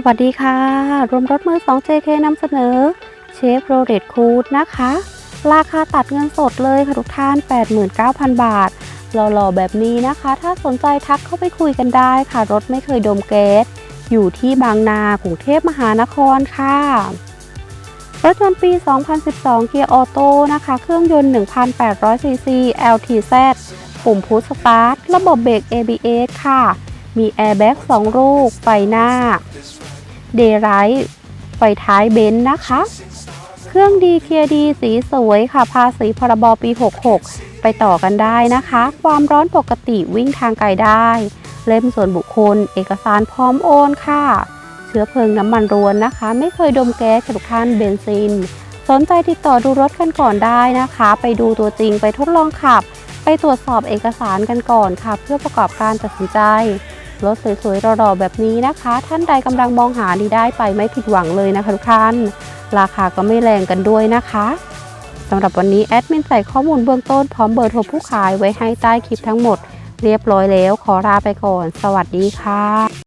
สวัสดีค่ะ รวมรถมือ 2 JK นำเสนอเชฟโรเลตคูดนะคะ ราคาตัดเงินสดเลยค่ะทุกท่าน 89,000 บาท หล่อๆ แบบนี้นะคะ ถ้าสนใจทักเข้าไปคุยกันได้ค่ะ รถไม่เคยดมแก๊สอยู่ที่บางนากรุงเทพมหานครค่ะ รถยนต์ปี 2012 เกียร์ออโต้นะคะ เครื่องยนต์ 1,800ซีซี LTZ ปุ่มพุชสตาร์ท ระบบเบรก ABS ค่ะ มีแอร์แบ็ก2ลูก ไฟหน้า เดย์ไรท์ไฟท้ายเบนซ์นะคะ เครื่องดีเคียร์ดีสีสวยค่ะ ภาษีพรบปี 66 ไปต่อกันได้นะคะ ความร้อนปกติวิ่งทางไกลได้ เล่มส่วนบุคคล เอกสารพร้อมโอนค่ะ เชื้อเพลิงน้ำมันรวนนะคะ ไม่เคยดมแก๊สค่ะทุกท่านเบนซิน สนใจติดต่อดูรถกันก่อนได้นะคะ ไปดูตัวจริงไปทดลองขับ ไปตรวจสอบเอกสารกันก่อนค่ะ เพื่อประกอบการตัดสินใจ รถสวยๆรอๆแบบนี้นะคะ ท่านใดกำลังมองหาดีได้ไปไม่ผิดหวังเลยนะคะทุกท่าน ราคาก็ไม่แรงกันด้วยนะคะสำหรับวันนี้แอดมินใส่ข้อมูลเบื้องต้นพร้อมเบอร์โทรผู้ขายไว้ให้ใต้คลิปทั้งหมด เรียบร้อยแล้วขอลาไปก่อน สวัสดีค่ะ